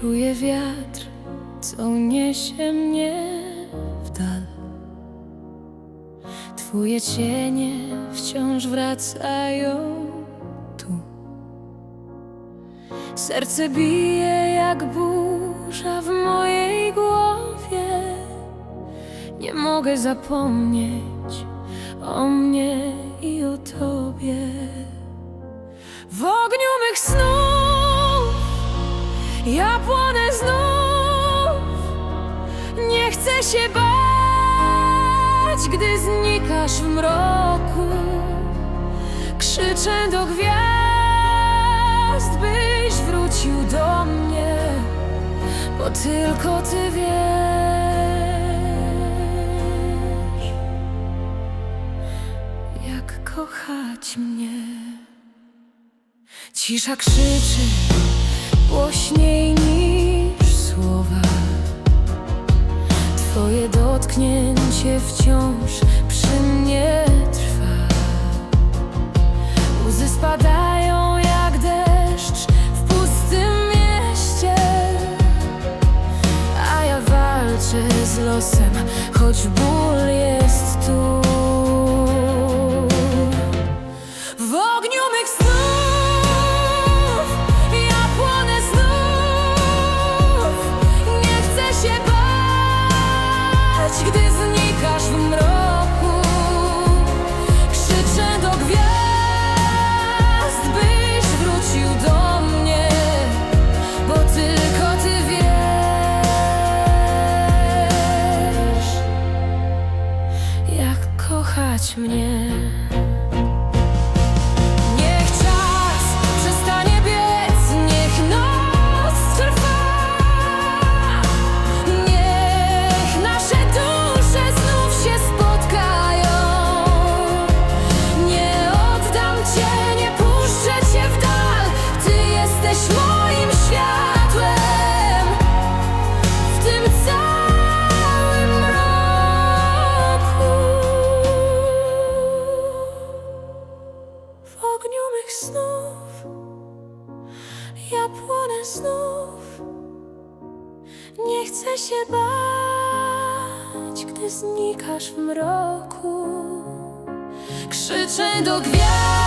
Czuję wiatr, co niesie mnie w dal. Twoje cienie wciąż wracają tu. Serce bije jak burza w mojej głowie. Nie mogę zapomnieć o mnie i o tobie. Ja płonę znów. Nie chcę się bać, gdy znikasz w mroku. Krzyczę do gwiazd, byś wrócił do mnie, bo tylko ty wiesz, jak kochać mnie. Cisza krzyczy głośniej niż słowa. Twoje dotknięcie wciąż przy mnie trwa. Łzy spadają jak deszcz w pustym mieście, a ja walczę z losem, choć ból jest tu. Kochać mnie. Ja płonę znów. Nie chcę się bać, gdy znikasz w mroku. Krzyczę do gwiazd,